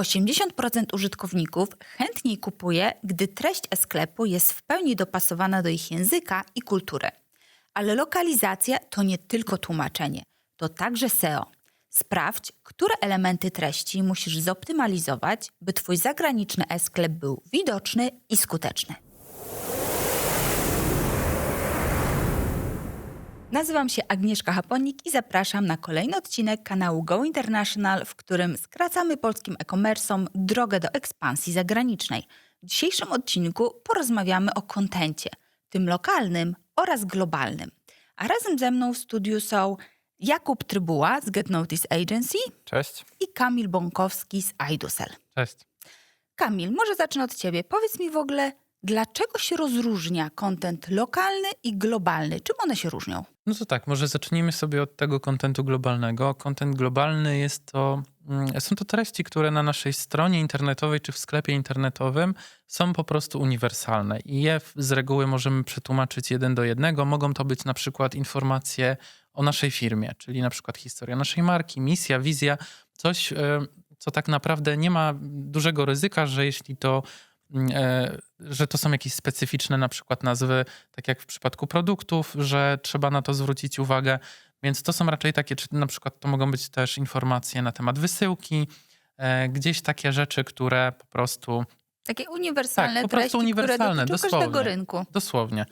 80% użytkowników chętniej kupuje, gdy treść e-sklepu jest w pełni dopasowana do ich języka i kultury. Ale lokalizacja to nie tylko tłumaczenie, to także SEO. Sprawdź, które elementy treści musisz zoptymalizować, by Twój zagraniczny e-sklep był widoczny i skuteczny. Nazywam się Agnieszka Haponik i zapraszam na kolejny odcinek kanału Go International, w którym skracamy polskim e-commerce'om drogę do ekspansji zagranicznej. W dzisiejszym odcinku porozmawiamy o kontencie, tym lokalnym oraz globalnym. A razem ze mną w studiu są Jakub Trybuła z Get Notice Agency Cześć. i Kamil Bąkowski z iDusel. Cześć. Kamil, może zacznę od ciebie. Powiedz mi w ogóle, dlaczego się rozróżnia kontent lokalny i globalny? Czym one się różnią? No to tak, może zacznijmy sobie od tego kontentu globalnego. Kontent globalny jest to, mm, są to treści, które na naszej stronie internetowej czy w sklepie internetowym są po prostu uniwersalne i je z reguły możemy przetłumaczyć jeden do jednego. Mogą to być na przykład informacje o naszej firmie, czyli na przykład historia naszej marki, misja, wizja, coś, co tak naprawdę nie ma dużego ryzyka, że jeśli to że to są jakieś specyficzne na przykład nazwy, tak jak w przypadku produktów, że trzeba na to zwrócić uwagę. Więc to są raczej takie, czy na przykład to mogą być też informacje na temat wysyłki, e, gdzieś takie rzeczy, które po prostu Takie uniwersalne Tak, po prostu treści, uniwersalne, dosłownie. rynku. Dosłownie.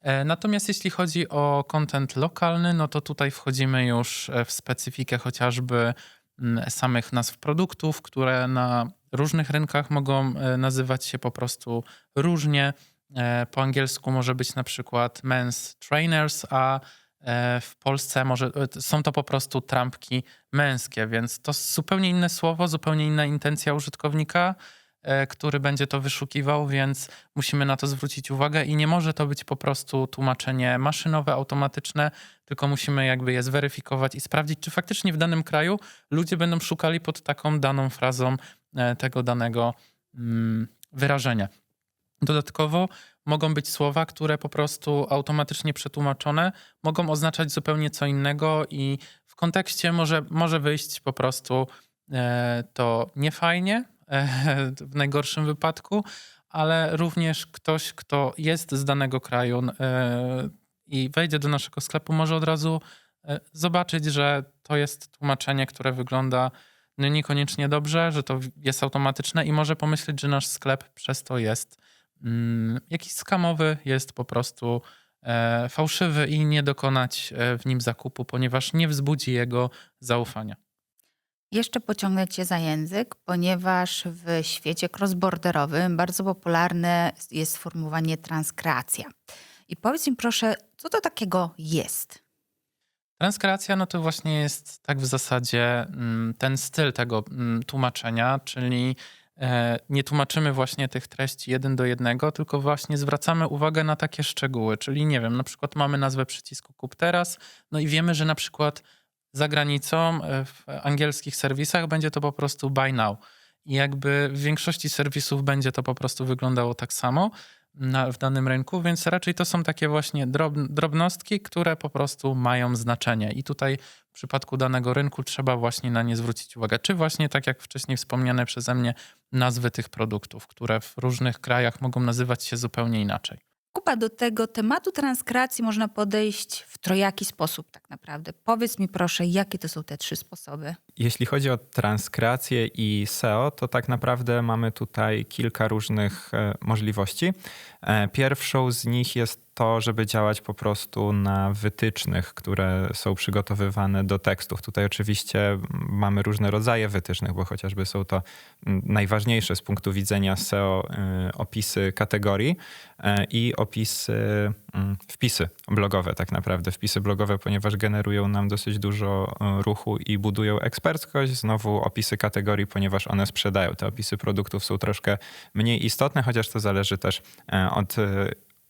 E, Natomiast jeśli chodzi o content lokalny, no to tutaj wchodzimy już e, w specyfikę chociażby mm, samych nazw produktów, które na różnych rynkach mogą e, nazywać się po prostu różnie. E, Po angielsku może być na przykład men's trainers, a e, w Polsce może, są to po prostu trampki męskie, więc to zupełnie inne słowo, zupełnie inna intencja użytkownika który będzie to wyszukiwał, więc musimy na to zwrócić uwagę i nie może to być po prostu tłumaczenie maszynowe, automatyczne, tylko musimy jakby je zweryfikować i sprawdzić, czy faktycznie w danym kraju ludzie będą szukali pod taką daną frazą tego danego mm, wyrażenia. Dodatkowo mogą być słowa, które po prostu automatycznie przetłumaczone mogą oznaczać zupełnie co innego i w kontekście może, może wyjść po prostu e, to niefajnie e, w najgorszym wypadku, ale również ktoś, kto jest z danego kraju e, i wejdzie do naszego sklepu, może od razu e, zobaczyć, że to jest tłumaczenie, które wygląda niekoniecznie dobrze, że to jest automatyczne i może pomyśleć, że nasz sklep przez to jest mm, jakiś skamowy, jest po prostu e, fałszywy i nie dokonać e, w nim zakupu, ponieważ nie wzbudzi jego zaufania. Jeszcze pociągnę cię za język, ponieważ w świecie crossborderowym bardzo popularne jest sformułowanie transkreacja. I powiedz mi proszę, co to takiego jest? Transkreacja no to właśnie jest tak w zasadzie mm, ten styl tego mm, tłumaczenia, czyli e, nie tłumaczymy właśnie tych treści jeden do jednego, tylko właśnie zwracamy uwagę na takie szczegóły, czyli nie wiem, na przykład mamy nazwę przycisku kup teraz, no i wiemy, że na przykład za granicą e, w angielskich serwisach będzie to po prostu buy now. I jakby w większości serwisów będzie to po prostu wyglądało tak samo na, w danym rynku, więc raczej to są takie właśnie drob, drobnostki, które po prostu mają znaczenie. I tutaj w przypadku danego rynku trzeba właśnie na nie zwrócić uwagę. Czy właśnie tak jak wcześniej wspomniane przeze mnie nazwy tych produktów, które w różnych krajach mogą nazywać się zupełnie inaczej. Kuba, do tego tematu transkreacji można podejść w trojaki sposób tak naprawdę. Powiedz mi proszę, jakie to są te trzy sposoby? Jeśli chodzi o transkreację i SEO, to tak naprawdę mamy tutaj kilka różnych e, możliwości. E, Pierwszą z nich jest to, żeby działać po prostu na wytycznych, które są przygotowywane do tekstów. Tutaj oczywiście mamy różne rodzaje wytycznych, bo chociażby są to mm, najważniejsze z punktu widzenia SEO y, opisy kategorii e, i opisy, mm, wpisy blogowe tak naprawdę. Wpisy blogowe, ponieważ generują nam dosyć dużo e, ruchu i budują eksperckość. Znowu opisy kategorii, ponieważ one sprzedają. Te opisy produktów są troszkę mniej istotne, chociaż to zależy też od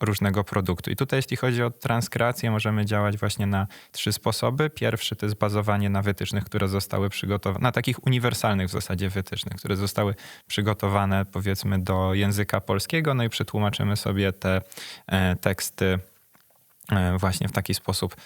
różnego produktu. I tutaj, jeśli chodzi o transkreację, możemy działać właśnie na trzy sposoby. Pierwszy to jest bazowanie na wytycznych, które zostały przygotowane, na takich uniwersalnych w zasadzie wytycznych, które zostały przygotowane powiedzmy do języka polskiego, no i przetłumaczymy sobie te e, teksty e, właśnie w taki sposób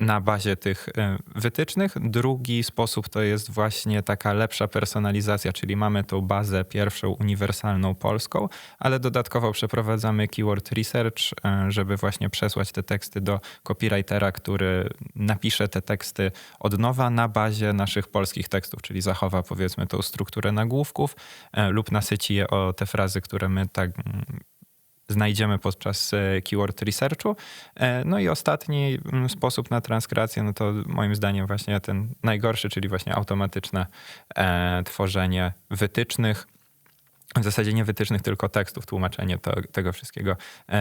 na bazie tych e, wytycznych. Drugi sposób to jest właśnie taka lepsza personalizacja, czyli mamy tą bazę pierwszą uniwersalną polską, ale dodatkowo przeprowadzamy keyword research, e, żeby właśnie przesłać te teksty do copywritera, który napisze te teksty od nowa na bazie naszych polskich tekstów, czyli zachowa powiedzmy tą strukturę nagłówków e, lub nasyci je o te frazy, które my tak mm, znajdziemy podczas e, keyword researchu. E, No i ostatni mm, sposób na transkrację, no to moim zdaniem właśnie ten najgorszy, czyli właśnie automatyczne e, tworzenie wytycznych. W zasadzie nie wytycznych, tylko tekstów, tłumaczenie to, tego wszystkiego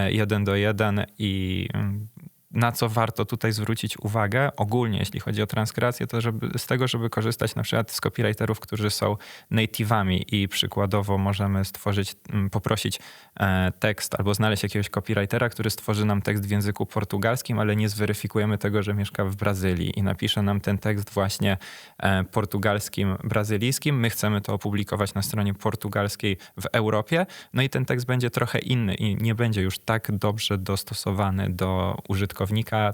jeden do jeden i mm, na co warto tutaj zwrócić uwagę ogólnie, jeśli chodzi o transkrację, to żeby, z tego, żeby korzystać na przykład z copywriterów, którzy są native'ami i przykładowo możemy stworzyć, mm, poprosić e, tekst albo znaleźć jakiegoś copywritera, który stworzy nam tekst w języku portugalskim, ale nie zweryfikujemy tego, że mieszka w Brazylii i napisze nam ten tekst właśnie e, portugalskim, brazylijskim. My chcemy to opublikować na stronie portugalskiej w Europie, no i ten tekst będzie trochę inny i nie będzie już tak dobrze dostosowany do użytkownika,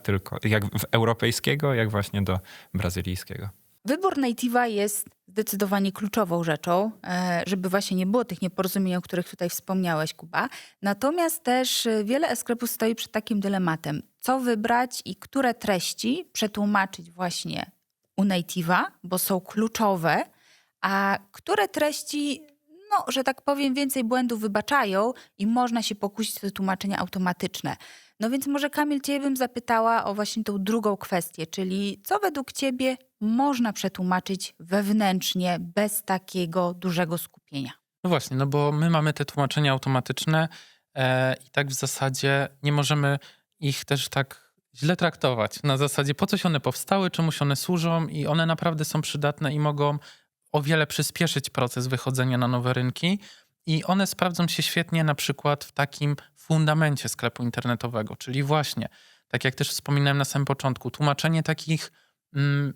tylko jak europejskiego, jak właśnie do brazylijskiego. Wybór native'a jest zdecydowanie kluczową rzeczą, e, żeby właśnie nie było tych nieporozumień, o których tutaj wspomniałeś, Kuba. Natomiast też e, wiele sklepów stoi przed takim dylematem, co wybrać i które treści przetłumaczyć właśnie u native'a, bo są kluczowe, a które treści, no, że tak powiem, więcej błędów wybaczają i można się pokusić o tłumaczenia automatyczne. No więc może Kamil, ciebie bym zapytała o właśnie tą drugą kwestię, czyli co według ciebie można przetłumaczyć wewnętrznie bez takiego dużego skupienia? No właśnie, no bo my mamy te tłumaczenia automatyczne e, i tak w zasadzie nie możemy ich też tak źle traktować. Na zasadzie po coś one powstały, czemuś one służą i one naprawdę są przydatne i mogą o wiele przyspieszyć proces wychodzenia na nowe rynki. I one sprawdzą się świetnie na przykład w takim fundamencie sklepu internetowego, czyli właśnie, tak jak też wspominałem na samym początku, tłumaczenie takich mm,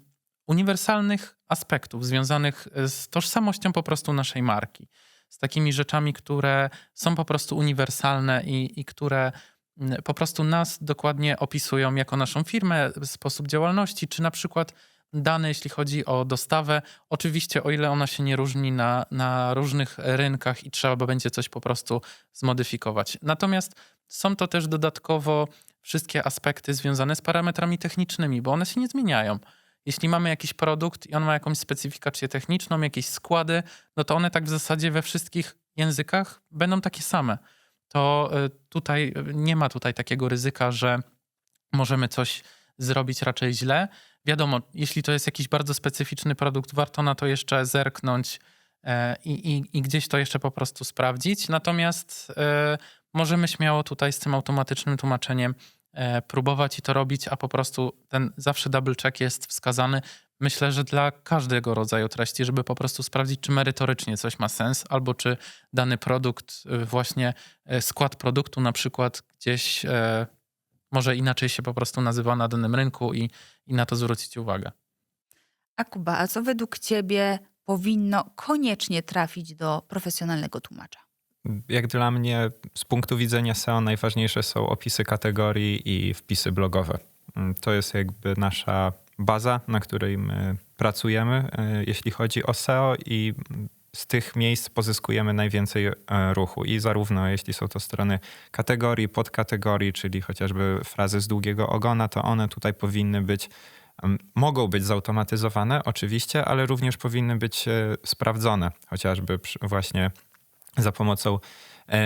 uniwersalnych aspektów związanych z tożsamością po prostu naszej marki. Z takimi rzeczami, które są po prostu uniwersalne i, i które mm, po prostu nas dokładnie opisują jako naszą firmę, sposób działalności, czy na przykład dane, jeśli chodzi o dostawę. Oczywiście, o ile ona się nie różni na, na różnych rynkach i trzeba będzie coś po prostu zmodyfikować. Natomiast są to też dodatkowo wszystkie aspekty związane z parametrami technicznymi, bo one się nie zmieniają. Jeśli mamy jakiś produkt i on ma jakąś specyfikację techniczną, jakieś składy, no to one tak w zasadzie we wszystkich językach będą takie same. To y, tutaj y, nie ma tutaj takiego ryzyka, że możemy coś zrobić raczej źle. Wiadomo, jeśli to jest jakiś bardzo specyficzny produkt, warto na to jeszcze zerknąć e, i, i, i gdzieś to jeszcze po prostu sprawdzić. Natomiast e, możemy śmiało tutaj z tym automatycznym tłumaczeniem e, próbować i to robić, a po prostu ten zawsze double check jest wskazany. Myślę, że dla każdego rodzaju treści, żeby po prostu sprawdzić, czy merytorycznie coś ma sens, albo czy dany produkt, właśnie skład produktu na przykład gdzieś może inaczej się po prostu nazywa na danym rynku i, i na to zwrócić uwagę. A Kuba, a co według ciebie powinno koniecznie trafić do profesjonalnego tłumacza? Jak dla mnie, z punktu widzenia SEO, najważniejsze są opisy kategorii i wpisy blogowe. Mm, To jest jakby nasza baza, na której my pracujemy, e, jeśli chodzi o SEO, i z tych miejsc pozyskujemy najwięcej e, ruchu. I zarówno jeśli są to strony kategorii, podkategorii, czyli chociażby frazy z długiego ogona, to one tutaj powinny być Mogą być zautomatyzowane, oczywiście, ale również powinny być e, sprawdzone, chociażby właśnie za pomocą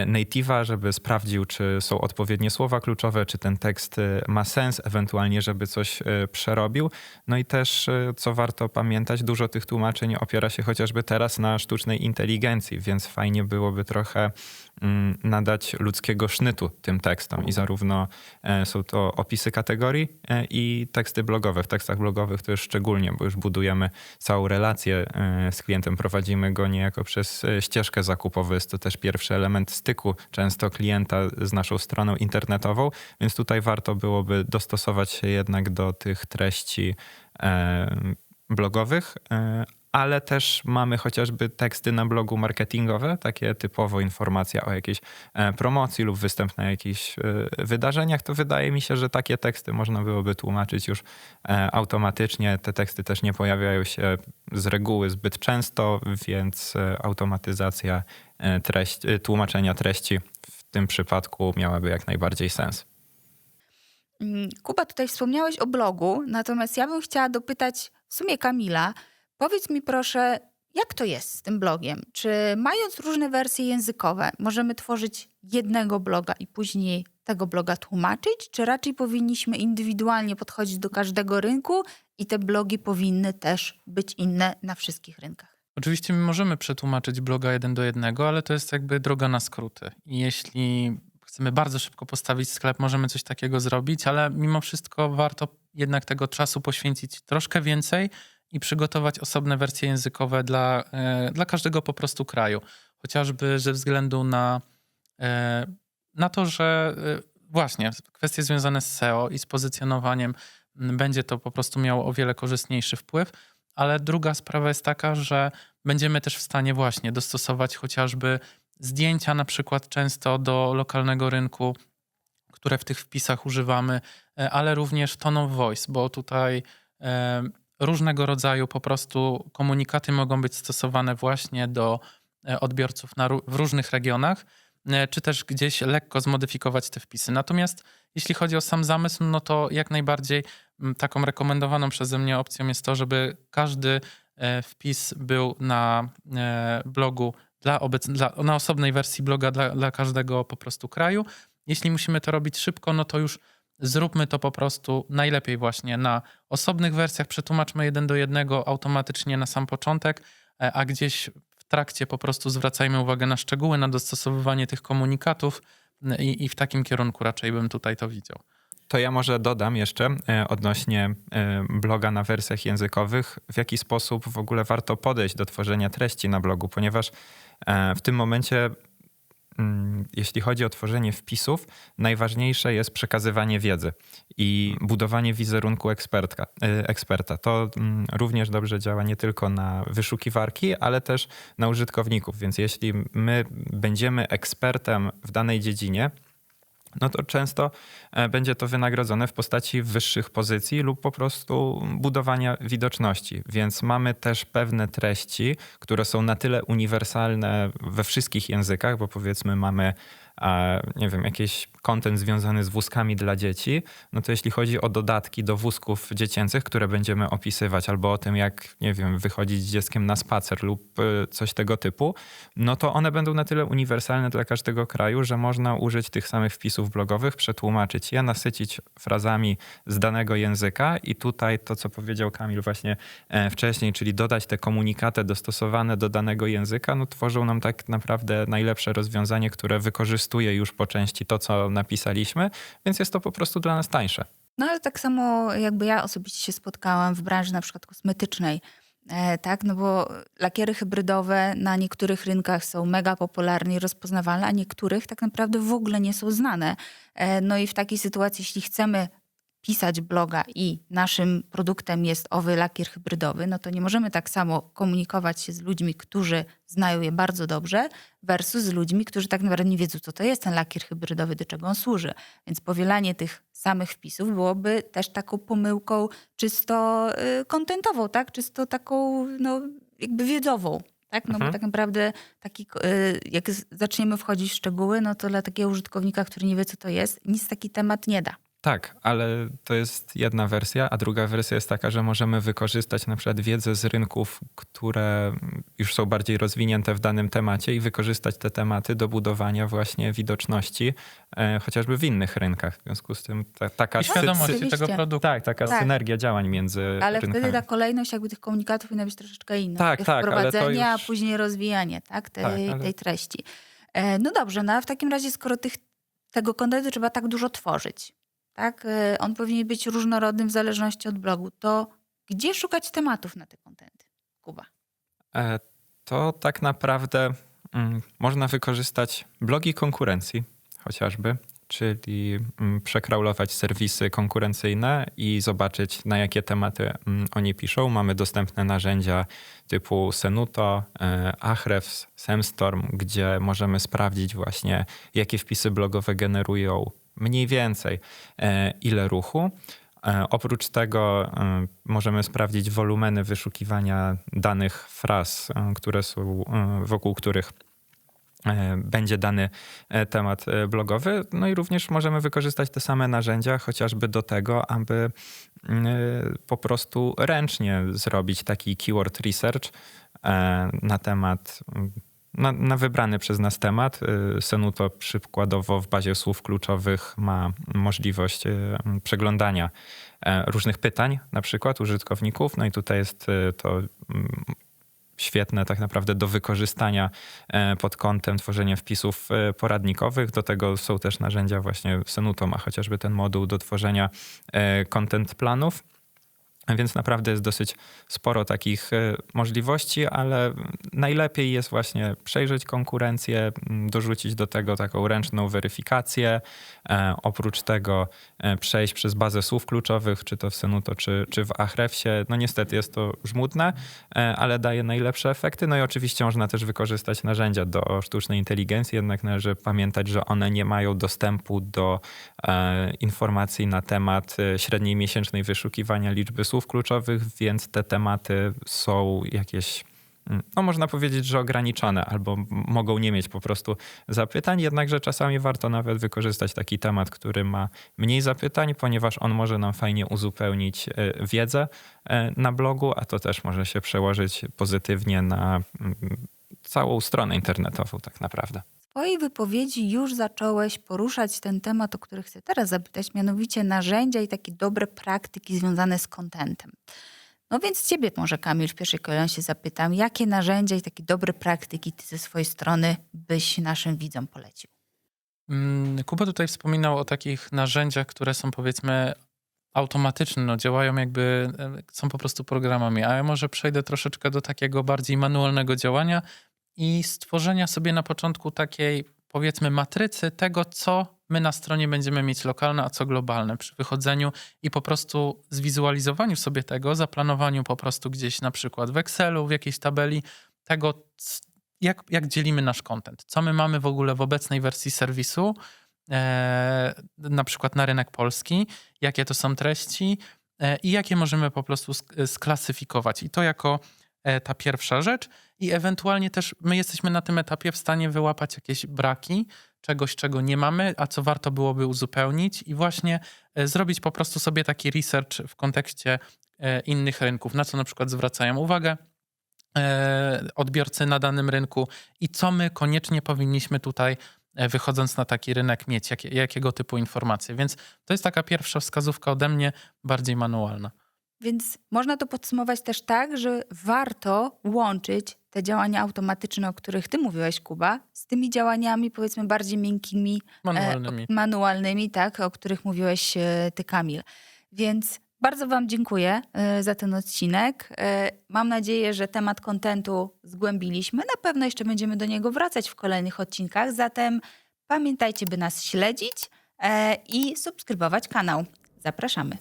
native'a, żeby sprawdził, czy są odpowiednie słowa kluczowe, czy ten tekst e, ma sens, ewentualnie, żeby coś e, przerobił. No i też, e, co warto pamiętać, dużo tych tłumaczeń opiera się chociażby teraz na sztucznej inteligencji, więc fajnie byłoby trochę nadać ludzkiego sznytu tym tekstom. I zarówno e, są to opisy kategorii e, i teksty blogowe. W tekstach blogowych to już szczególnie, bo już budujemy całą relację e, z klientem, prowadzimy go niejako przez ścieżkę zakupową. Jest to też pierwszy element styku często klienta z naszą stroną internetową, więc tutaj warto byłoby dostosować się jednak do tych treści blogowych, ale też mamy chociażby teksty na blogu marketingowe, takie typowo informacja o jakiejś e, promocji lub występ na jakichś e, wydarzeniach, to wydaje mi się, że takie teksty można byłoby tłumaczyć już e, automatycznie. Te teksty też nie pojawiają się z reguły zbyt często, więc automatyzacja treść, tłumaczenia treści w tym przypadku miałaby jak najbardziej sens. Mm, Kuba, tutaj wspomniałeś o blogu, natomiast ja bym chciała dopytać w sumie Kamila. Powiedz mi proszę, jak to jest z tym blogiem? Czy mając różne wersje językowe, możemy tworzyć jednego bloga i później tego bloga tłumaczyć? Czy raczej powinniśmy indywidualnie podchodzić do każdego rynku i te blogi powinny też być inne na wszystkich rynkach? Oczywiście my możemy przetłumaczyć bloga jeden do jednego, ale to jest jakby droga na skróty. I jeśli chcemy bardzo szybko postawić sklep, możemy coś takiego zrobić, ale mimo wszystko warto jednak tego czasu poświęcić troszkę więcej i przygotować osobne wersje językowe dla, e, dla każdego po prostu kraju. Chociażby ze względu na, e, na to, że e, właśnie kwestie związane z SEO i z pozycjonowaniem będzie to po prostu miało o wiele korzystniejszy wpływ. Ale druga sprawa jest taka, że będziemy też w stanie właśnie dostosować chociażby zdjęcia na przykład często do lokalnego rynku, które w tych wpisach używamy, ale również tone of voice, bo tutaj różnego rodzaju po prostu komunikaty mogą być stosowane właśnie do e, odbiorców w różnych regionach, e, czy też gdzieś lekko zmodyfikować te wpisy. Natomiast jeśli chodzi o sam zamysł, no to jak najbardziej taką rekomendowaną przeze mnie opcją jest to, żeby każdy e, wpis był na blogu dla dla, na osobnej wersji bloga dla, dla każdego po prostu kraju. Jeśli musimy to robić szybko, no to już zróbmy to po prostu najlepiej właśnie na osobnych wersjach, przetłumaczmy jeden do jednego automatycznie na sam początek, e, a gdzieś w trakcie po prostu zwracajmy uwagę na szczegóły, na dostosowywanie tych komunikatów i, i w takim kierunku raczej bym tutaj to widział. To ja może dodam jeszcze e, odnośnie e, bloga na wersjach językowych, w jaki sposób w ogóle warto podejść do tworzenia treści na blogu, ponieważ w tym momencie, jeśli chodzi o tworzenie wpisów, najważniejsze jest przekazywanie wiedzy i budowanie wizerunku ekspertka, e, eksperta. To mm, również dobrze działa nie tylko na wyszukiwarki, ale też na użytkowników. Więc jeśli my będziemy ekspertem w danej dziedzinie, no to często e, będzie to wynagrodzone w postaci wyższych pozycji lub po prostu budowania widoczności. Więc mamy też pewne treści, które są na tyle uniwersalne we wszystkich językach, bo powiedzmy mamy nie wiem, jakiś kontent związany z wózkami dla dzieci, no to jeśli chodzi o dodatki do wózków dziecięcych, które będziemy opisywać, albo o tym, jak, nie wiem, wychodzić z dzieckiem na spacer lub y, coś tego typu, no to one będą na tyle uniwersalne dla każdego kraju, że można użyć tych samych wpisów blogowych, przetłumaczyć je, nasycić frazami z danego języka i tutaj to, co powiedział Kamil właśnie e, wcześniej, czyli dodać te komunikaty dostosowane do danego języka, no tworzą nam tak naprawdę najlepsze rozwiązanie, które wykorzystuje już po części to, co napisaliśmy, więc jest to po prostu dla nas tańsze. No ale tak samo jakby ja osobiście się spotkałam w branży na przykład kosmetycznej, e, tak, no bo lakiery hybrydowe na niektórych rynkach są mega popularne i rozpoznawalne, a niektórych tak naprawdę w ogóle nie są znane. E, no i w takiej sytuacji, jeśli chcemy pisać bloga i naszym produktem jest owy lakier hybrydowy, no to nie możemy tak samo komunikować się z ludźmi, którzy znają je bardzo dobrze, versus z ludźmi, którzy tak naprawdę nie wiedzą, co to jest ten lakier hybrydowy, do czego on służy. Więc powielanie tych samych wpisów byłoby też taką pomyłką czysto y, kontentową, tak? Czysto taką, no, jakby wiedzową. Tak? No Mhm. bo tak naprawdę taki, y, jak zaczniemy wchodzić w szczegóły, no to dla takiego użytkownika, który nie wie, co to jest, nic taki temat nie da. Tak, ale to jest jedna wersja, a druga wersja jest taka, że możemy wykorzystać na przykład wiedzę z rynków, które już są bardziej rozwinięte w danym temacie i wykorzystać te tematy do budowania właśnie widoczności, e, chociażby w innych rynkach. W związku z tym ta, taka I oczywiście. tego produktu. Tak, taka Tak. synergia działań między Ale rynkami. wtedy ta kolejność jakby tych komunikatów powinna być troszeczkę inna. Tak, tak, ale to Wprowadzenie, już- a później rozwijanie tak, tej, Tak, ale- tej treści. E, No dobrze, no a w takim razie, skoro tych, tego kontentu trzeba tak dużo tworzyć, tak, e, on powinien być różnorodny w zależności od blogu, to gdzie szukać tematów na te kontenty? Kuba. E, To tak naprawdę mm, można wykorzystać blogi konkurencji chociażby, czyli mm, przekraulować serwisy konkurencyjne i zobaczyć, na jakie tematy mm, oni piszą. Mamy dostępne narzędzia typu Senuto, e, Ahrefs, Semstorm, gdzie możemy sprawdzić właśnie, jakie wpisy blogowe generują mniej więcej e, ile ruchu. E, Oprócz tego e, możemy sprawdzić wolumeny wyszukiwania danych fraz, które są wokół których będzie dany temat blogowy. No i również możemy wykorzystać te same narzędzia chociażby do tego, aby mm, po prostu ręcznie zrobić taki keyword research na temat mm, na, na wybrany przez nas temat. Y, Senuto przykładowo w bazie słów kluczowych ma możliwość y, przeglądania e, różnych pytań, na przykład użytkowników. No i tutaj jest y, to mm, świetne tak naprawdę do wykorzystania e, pod kątem tworzenia wpisów e, poradnikowych. Do tego są też narzędzia właśnie Senuto ma chociażby ten moduł do tworzenia content planów. Więc naprawdę jest dosyć sporo takich e, możliwości, ale najlepiej jest właśnie przejrzeć konkurencję, m, dorzucić do tego taką ręczną weryfikację. E, oprócz tego e, przejść przez bazę słów kluczowych, czy to w Senuto, czy, czy w Ahrefsie. No niestety jest to żmudne, ale daje najlepsze efekty. No i oczywiście można też wykorzystać narzędzia do sztucznej inteligencji, jednak należy pamiętać, że one nie mają dostępu do informacji na temat średniej miesięcznej wyszukiwania liczby słów kluczowych, więc te tematy są jakieś, mm, no można powiedzieć, że ograniczone albo mogą nie mieć po prostu zapytań, jednakże czasami warto nawet wykorzystać taki temat, który ma mniej zapytań, ponieważ on może nam fajnie uzupełnić e, wiedzę e, na blogu, a to też może się przełożyć pozytywnie na mm, całą stronę internetową tak naprawdę. W swojej wypowiedzi już zacząłeś poruszać ten temat, o który chcę teraz zapytać, mianowicie narzędzia i takie dobre praktyki związane z kontentem. No więc ciebie może Kamil w pierwszej kolejności zapytam, jakie narzędzia i takie dobre praktyki ty ze swojej strony byś naszym widzom polecił? Mm, Kuba tutaj wspominał o takich narzędziach, które są powiedzmy automatyczne, no, działają jakby, e, są po prostu programami, a ja może przejdę troszeczkę do takiego bardziej manualnego działania i stworzenia sobie na początku takiej powiedzmy matrycy tego, co my na stronie będziemy mieć lokalne, a co globalne przy wychodzeniu i po prostu zwizualizowaniu sobie tego, zaplanowaniu po prostu gdzieś na przykład w Excelu, w jakiejś tabeli tego, jak, jak dzielimy nasz content, co my mamy w ogóle w obecnej wersji serwisu, e, na przykład na rynek polski, jakie to są treści e, i jakie możemy po prostu sk- sklasyfikować. I to jako ta pierwsza rzecz. I ewentualnie też my jesteśmy na tym etapie w stanie wyłapać jakieś braki, czegoś, czego nie mamy, a co warto byłoby uzupełnić i właśnie e, zrobić po prostu sobie taki research w kontekście e, innych rynków, na co na przykład zwracają uwagę e, odbiorcy na danym rynku i co my koniecznie powinniśmy tutaj, e, wychodząc na taki rynek, mieć, jakie, jakiego typu informacje. Więc to jest taka pierwsza wskazówka ode mnie, bardziej manualna. Więc można to podsumować też tak, że warto łączyć te działania automatyczne, o których ty mówiłeś, Kuba, z tymi działaniami powiedzmy bardziej miękkimi, Manualnymi. E, manualnymi, tak, o których mówiłeś e, ty, Kamil. Więc bardzo wam dziękuję e, za ten odcinek. E, Mam nadzieję, że temat kontentu zgłębiliśmy. Na pewno jeszcze będziemy do niego wracać w kolejnych odcinkach, zatem pamiętajcie, by nas śledzić e, i subskrybować kanał. Zapraszamy.